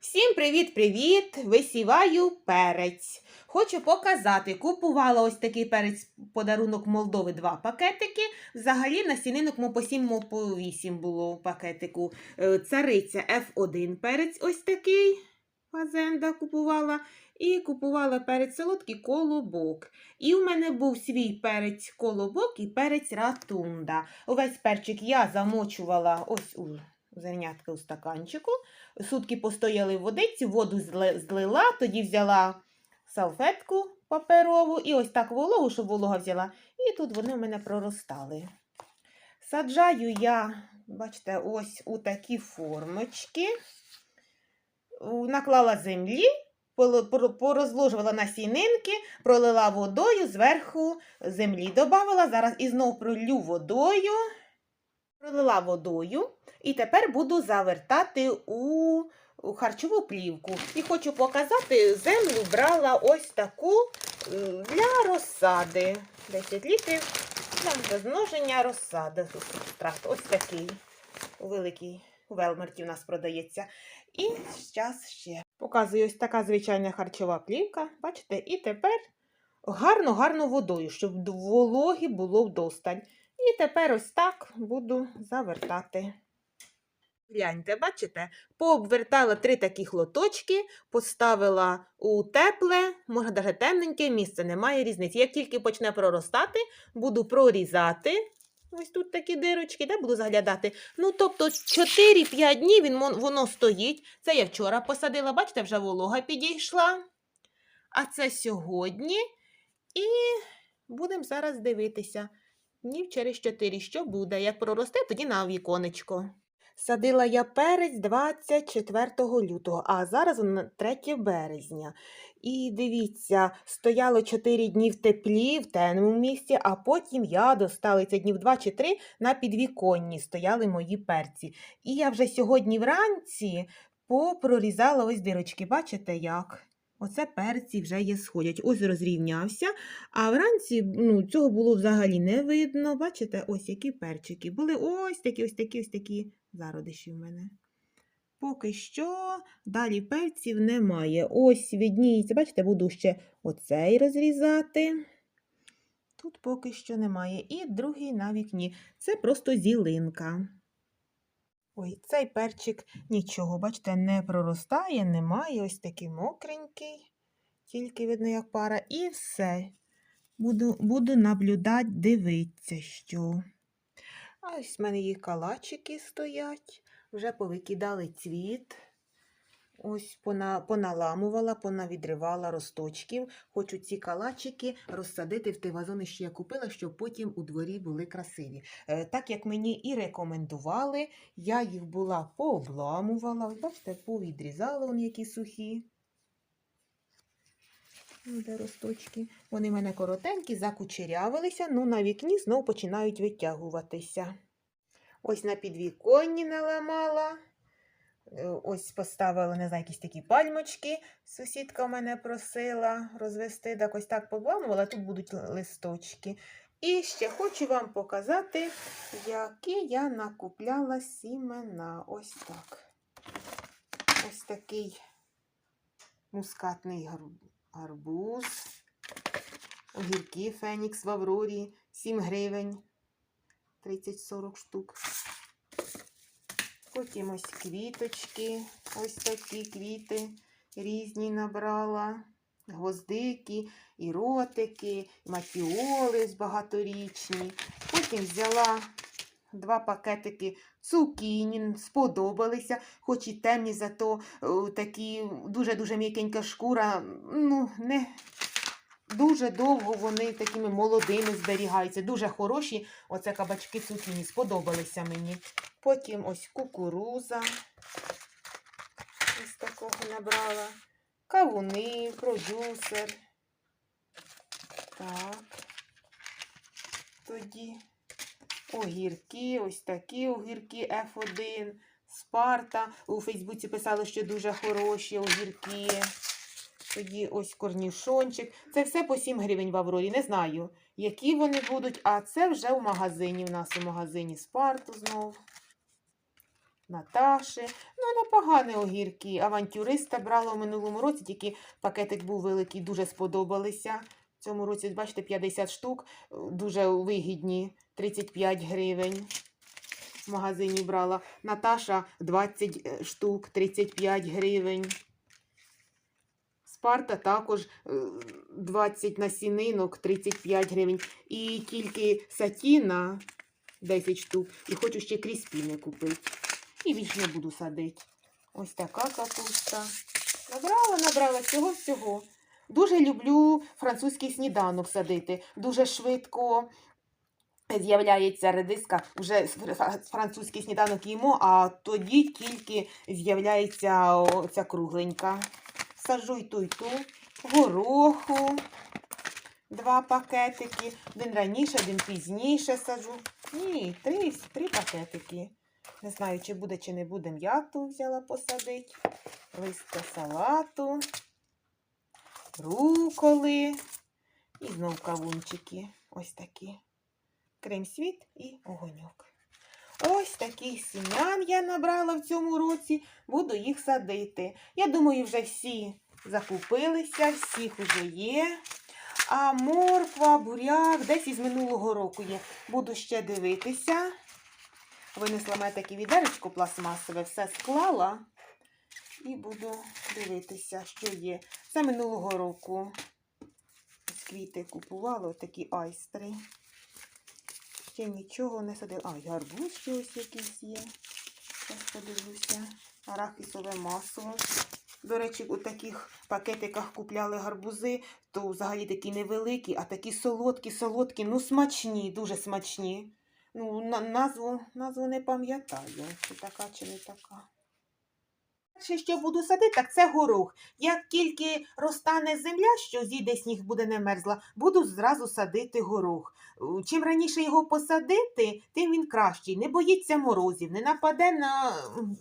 Всім привіт-привіт! Висіваю перець. Хочу показати. Купувала ось такий перець подарунок Молдови два пакетики. Взагалі на сінинок мо по 7, по 8 було в пакетику. Е, Цариця F1 перець ось такий. Фазенда купувала. І купувала перець солодкий колобок. І в мене був свій перець колобок і перець ратунда. Увесь перчик я замочувала ось у зернятка у стаканчику. Сутки постояли в водиці, воду злила, тоді взяла салфетку паперову і ось так вологу, щоб волога взяла. І тут вони в мене проростали. Саджаю я, бачите, ось у такі формочки. Наклала землі, порозложувала насінинки, пролила водою, зверху землі додавала. Зараз і знов пролю водою. Пролила водою. І тепер буду завертати у, харчову плівку. І хочу показати, землю брала ось таку для розсади. 10 літрів для розмноження розсади. Ось такий великий у Велмарті у нас продається. І зараз ще показую ось така звичайна харчова плівка. Бачите? І тепер гарно-гарно водою, щоб вологі було вдосталь. І тепер ось так буду завертати. Гляньте, бачите? Пообвертала три такі лоточки, поставила у тепле, може навіть темненьке місце, немає різниці. Як тільки почне проростати, буду прорізати. Ось тут такі дирочки, де буду заглядати. Ну, тобто 4-5 днів він, воно стоїть. Це я вчора посадила, бачите, вже волога підійшла. А це сьогодні. І будемо зараз дивитися. Днів через 4, що буде. Як проросте, тоді на віконечко. Садила я перець 24 лютого, а зараз воно 3 березня. І дивіться, стояло 4 дні в теплі, в темному місці, а потім я достала це днів 2 чи 3 на підвіконні стояли мої перці. І я вже сьогодні вранці попрорізала ось дирочки. Бачите як? Оце перці вже є сходять. Ось розрівнявся. А вранці ну, цього було взагалі не видно. Бачите, ось які перчики. Були ось такі, ось такі, ось такі зародиші в мене. Поки що далі перців немає. Ось відніється, бачите, буду ще оцей розрізати. Тут поки що немає. І другий на вікні. Це просто зілинка. Ой, цей перчик нічого, бачите, не проростає, немає. Ось такий мокренький, тільки видно, як пара. І все. Буду, буду наблюдати, дивитися, що. А ось в мене її калачики стоять, вже повикидали цвіт. Ось пона, поналамувала, понавідривала росточків. Хочу ці калачики розсадити в ті вазони, що я купила, щоб потім у дворі були красиві. Е, так як мені і рекомендували, я їх була пообламувала. Бачите, повідрізала вони які сухі. Ну, Де росточки. Вони в мене коротенькі, закучерявилися, ну на вікні знов починають витягуватися. Ось на підвіконні наламала. Е, Ось поставила, не знаю, якісь такі пальмочки. Сусідка мене просила розвести, так ось так побламувала, тут будуть листочки. І ще хочу вам показати, які я накупляла сімена. Ось так. Ось такий мускатний гар- гарбуз. Огірки Фенікс в Аврорі 7 гривень. 30-40 штук. Потім ось квіточки, ось такі квіти різні набрала. Гвоздики, і ротики, і матіоли багаторічні. Потім взяла два пакетики цукіні, сподобалися, хоч і темні, зато е, такі дуже-дуже м'якенька шкура. Ну, не дуже довго вони такими молодими зберігаються. Дуже хороші. Оце кабачки цукіні сподобалися мені. Потім ось кукуруза. Ось такого набрала. Кавуни, продюсер. Так. Тоді огірки, ось такі огірки F1, Спарта. У Фейсбуці писали, що дуже хороші огірки. Тоді ось корнішончик. Це все по 7 гривень в Аврорі. Не знаю, які вони будуть, а це вже в магазині. У нас у магазині Спарту знов. Наташі. Ну, непогані огірки. Авантюриста брала в минулому році, тільки пакетик був великий, дуже сподобалися. В цьому році, бачите, 50 штук, дуже вигідні, 35 гривень. В магазині брала. Наташа 20 е, штук, 35 гривень. Спарта також е, 20 насінинок, 35 гривень. І тільки сатіна 10 штук. І хочу ще кріспіни купити. І не буду садити. Ось така капуста. Набрала, набрала цього всього. Дуже люблю французький сніданок садити. Дуже швидко з'являється редиска. Вже французький сніданок їмо, а тоді тільки з'являється ця кругленька. Саджу й ту, й ту. Гороху. Два пакетики. Один раніше, один пізніше саджу. Ні, три, три пакетики. Не знаю, чи буде, чи не буде. М'яту взяла посадити. Листя салату. Руколи. І знов кавунчики. Ось такі. Крем-світ і огоньок. Ось таких сім'ян я набрала в цьому році. Буду їх садити. Я думаю, вже всі закупилися, всіх уже є. А морква, буряк десь із минулого року є. Буду ще дивитися. Винесла мене таке відеречко пластмасове, все склала. І буду дивитися, що є. Це минулого року. Ось квіти купувала, такі айстри. Ще нічого не садила. А, і гарбуз ось якийсь є. Зараз подивлюся. Арахісове масло. До речі, у таких пакетиках купляли гарбузи, то взагалі такі невеликі, а такі солодкі, солодкі, ну смачні, дуже смачні. Ну, на, назву, назву не пам'ятаю, чи така, чи не така. Перше, що буду садити, так це горох. Як тільки розтане земля, що зійде сніг буде не мерзла, буду зразу садити горох. Е, Чим раніше його посадити, тим він кращий. Не боїться морозів, не нападе на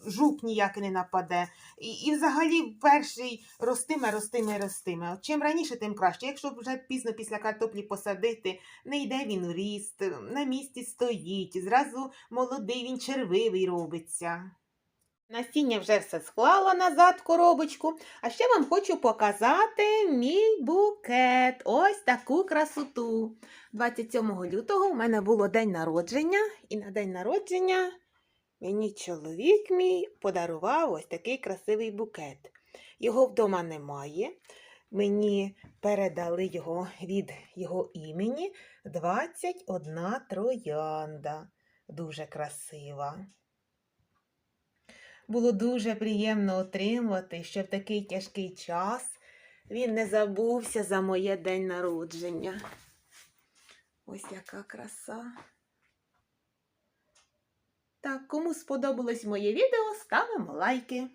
жук ніякий не нападе. І, і взагалі перший ростиме, ростиме, ростиме. Чим раніше, тим краще. Якщо вже пізно після картоплі посадити, не йде він у ріст, на місці стоїть, зразу молодий він червивий робиться. Насіння вже все склала назад коробочку. А ще вам хочу показати мій букет. Ось таку красоту. 27 лютого у мене було день народження, і на день народження мені чоловік мій подарував ось такий красивий букет. Його вдома немає. Мені передали його від його імені 21 троянда. Дуже красива. Було дуже приємно отримувати, що в такий тяжкий час він не забувся за моє день народження. Ось яка краса. Так, кому сподобалось моє відео, ставимо лайки.